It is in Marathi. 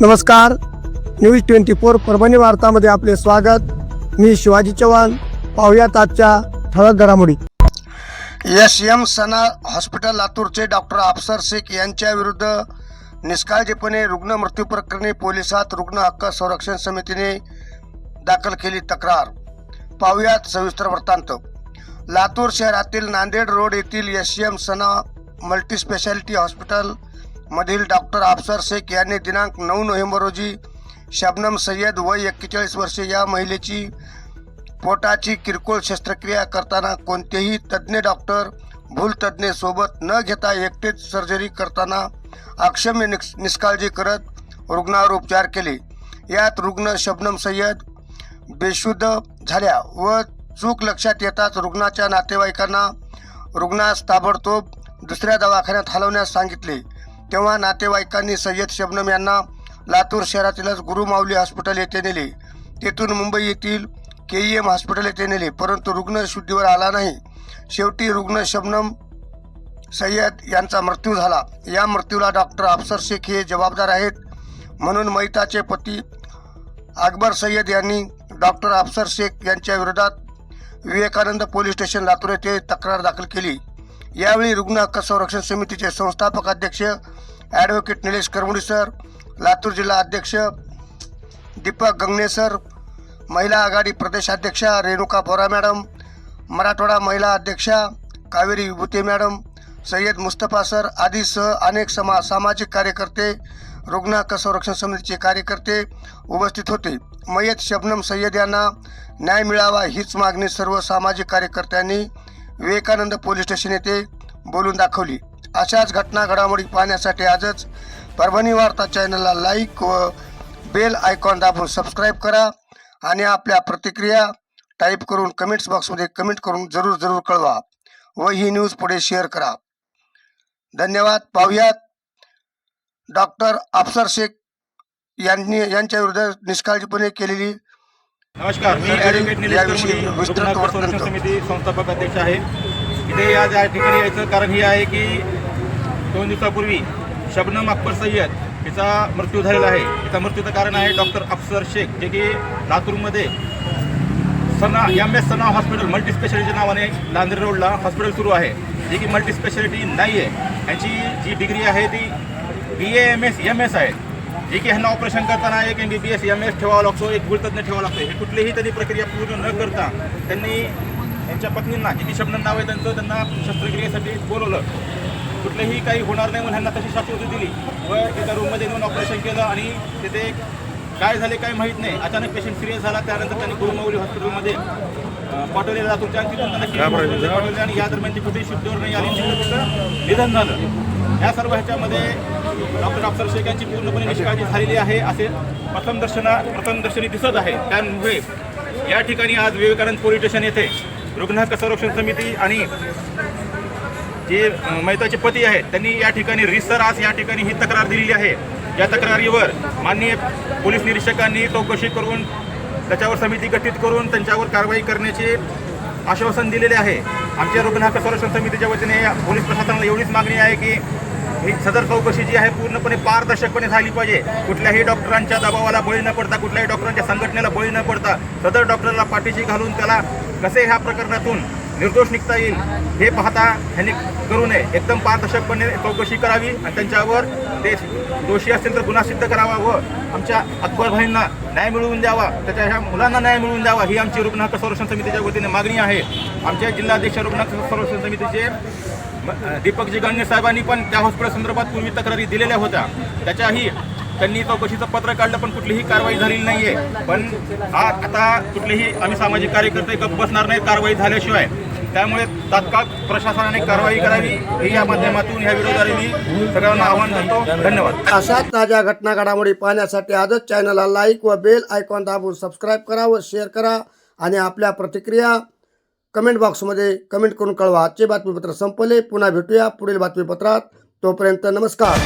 नमस्कार. न्यूज ट्वेंटी फोर परभणी वार्तामध्ये आपले स्वागत. मी शिवाजी चव्हाण. पाहुयात आजच्या ठळक घडामोडी. एस एम सना हॉस्पिटल लातूरचे डॉक्टर अफसर शेख यांच्या विरुद्ध निष्काळजीपणे रुग्ण मृत्यू प्रकरणी पोलिसात रुग्ण हक्क संरक्षण समितीने दाखल केली तक्रार. पाहुयात सविस्तर वृत्तांत. लातूर शहरातील नांदेड रोड येथील S M Sana multispeciality hospital मधील डॉक्टर अफसर शेख यांनी दिनांक नऊ नोव्हेंबर रोजी शबनम सय्यद वय एक्केचाळीस वर्षे या महिलेची पोटाची किरकोळ शस्त्रक्रिया करताना कोणतेही तज्ज्ञ डॉक्टर भूलतज्ज्ञ सोबत न घेता एकटेच सर्जरी करताना अक्षम्य निष्काळजी करत रुग्णावर उपचार केले. यात रुग्ण शबनम सय्यद बेशुद्ध झाल्या व चूक लक्षात येताच रुग्णाच्या नातेवाईकांना रुग्णास ताबडतोब दुसऱ्या दवाखान्यात हलवण्यास सांगितले. तेव्हा नातेवाईकांनी सय्यद शबनम यांना लातूर शहरातीलच गुरुमाऊली हॉस्पिटल येथे नेले. तेथून मुंबई येथील के ई एम हॉस्पिटल येथे नेले. परंतु रुग्ण शुद्धीवर आला नाही. शेवटी रुग्ण शबनम सय्यद यांचा मृत्यू झाला. या मृत्यूला डॉक्टर अफसर शेख हे जबाबदार आहेत म्हणून मैताचे पती अकबर सय्यद यांनी डॉक्टर अफसर शेख यांच्या विरोधात विवेकानंद पोलीस स्टेशन लातूर येथे तक्रार दाखल केली. यावेळी रुग्ण हक्क संरक्षण समितीचे संस्थापक अध्यक्ष ॲडव्होकेट निलेश करमुडी सर लातूर जिल्हा अध्यक्ष दीपक गंगणे सर महिला आघाडी प्रदेशाध्यक्षा रेणुका बोरा मॅडम मराठवाडा महिला अध्यक्षा कावेरी विभूते मॅडम सय्यद मुस्तफा सर आदीसह अनेक समा सामाजिक कार्यकर्ते रुग्ण हक्क संरक्षण समितीचे कार्यकर्ते उपस्थित होते. मयत शबनम सय्यद यांना न्याय मिळावा हीच मागणी सर्व सामाजिक कार्यकर्त्यांनी विवेकानंद पोलीस स्टेशन येथे बोलून दाखवली. अशाच घटना घडामोडी पाहण्यासाठी आजच परभणी वार्ता चॅनलला लाईक व बेल आयकॉन दाबून सबस्क्राईब करा आणि आपल्या प्रतिक्रिया टाईप करून कमेंट्स बॉक्समध्ये कमेंट करून जरूर जरूर कळवा व ही न्यूज पुढे शेअर करा. धन्यवाद. पाहुयात डॉक्टर अफसर शेख यांनी यांच्या विरुद्ध निष्काळजीपणे केलेली नमस्कार मी ॲडव्होकेट निलेश. समिती संस्थापक अध्यक्ष आहे. इथे आज या ठिकाणी यायचं कारण हे आहे की दोन दिवसापूर्वी शबनम अख्तर सय्यद हिचा मृत्यू झालेला आहे. तिचा मृत्यूचं कारण आहे डॉक्टर अफसर शेख जे की लातूरमध्ये Sana M S Sana hospital multi speciality नावाने नांदेड रोडला हॉस्पिटल सुरू आहे. जे की मल्टी स्पेशालिटी नाही आहे यांची जी डिग्री आहे ती B A M S M S आहे. जे की ह्यांना ऑपरेशन करताना एक M B B S M S ठेवावा लागतो एक गुळतज्ञ ठेवावा लागतो. हे कुठलीही त्यांनी प्रक्रिया पूर्ण न करता त्यांनी यांच्या पत्नींना जे की शबनम नाव आहे त्यांचं त्यांना शस्त्रक्रियेसाठी बोलवलं. कुठलंही काही होणार नाही म्हणून ह्यांना तशी शाश्वती दिली व एका रूममध्ये नेऊन ऑपरेशन केलं आणि तिथे काय झाले काय माहीत नाही. अचानक पेशंट सिरियस झाला त्यानंतर त्यांनी गुरुमाऊली हॉस्पिटलमध्ये पाठवले लातूरच्या आणि तिथून त्यांना आणि या दरम्यान ती कुठेही शुद्धीवर नाही आली तिथं निधन झालं. या सर्व ह्याच्यामध्ये डॉक्टर अफसर शेख यांची पूर्णपणे निष्काळजी झालेली आहे असे प्रथम दर्शना प्रथम दर्शनी दिसत आहे. त्यामुळे या ठिकाणी आज विवेकानंद पोलीस स्टेशन येथे रुग्ण हक्क संरक्षण समिती आणि जे अ, मैताचे पती आहेत त्यांनी या ठिकाणी रिसर आज या ठिकाणी ही तक्रार दिलेली आहे. या तक्रारीवर माननीय पोलीस निरीक्षकांनी चौकशी करून त्याच्यावर समिती गठीत करून त्यांच्यावर कारवाई करण्याचे आश्वासन दिलेले आहे. आमच्या रुग्ण हक्क संरक्षण समितीच्या वतीने या पोलीस प्रशासनाला एवढीच मागणी आहे की ही सदर चौकशी जी आहे पूर्णपणे पारदर्शकपणे झाली पाहिजे. कुठल्याही डॉक्टरांच्या दबावाला बळी न पडता कुठल्याही डॉक्टरांच्या संघटनेला बळी न पडता सदर डॉक्टरला पाठीशी घालून त्याला कसे ह्या प्रकरणातून निर्दोष निघता येईल हे पाहता ह्यांनी करू नये. एकदम पारदर्शकपणे चौकशी करावी आणि त्यांच्यावर ते दोषी असतील तर गुन्हा सिद्ध करावा व आमच्या अकबर भाईंना न्याय मिळवून द्यावा. त्याच्या ह्या मुलांना न्याय मिळवून द्यावा. ही आमची रुग्ण हक्क संरक्षण समितीच्या वतीने मागणी आहे. आमच्या जिल्हाध्यक्ष रुग्ण हक्क संरक्षण समितीचे दीपकजी गांगणे साहेबांनी पण त्या हॉस्पिटल संदर्भात पूर्वी तक्रारी दिलेल्या होत्या. त्याच्याही त्यांनी चौकशीचं पत्र काढलं पण कुठलीही कारवाई झालेली नाहीये. पण आता कुठलेही आम्ही सामाजिक कार्यकर्ते गप्प बसणार नाहीत कारवाई झाल्याशिवाय. त्यामुळे तात्काळ प्रशासनाने कारवाई करावी हे या माध्यमातून ह्या विरोधाने मी सगळ्यांना आव्हान करतो. धन्यवाद. अशाच ताज्या घटना घडामोडी पाहण्यासाठी आजच चॅनलला लाईक व बेल आयकॉन दाबून सबस्क्राईब करा व शेअर करा आणि आपल्या प्रतिक्रिया कमेंट बॉक्समध्ये कमेंट करून कळवा. आजचे बातमीपत्र संपले. पुन्हा भेटूया पुढील बातमीपत्रात. तोपर्यंत नमस्कार.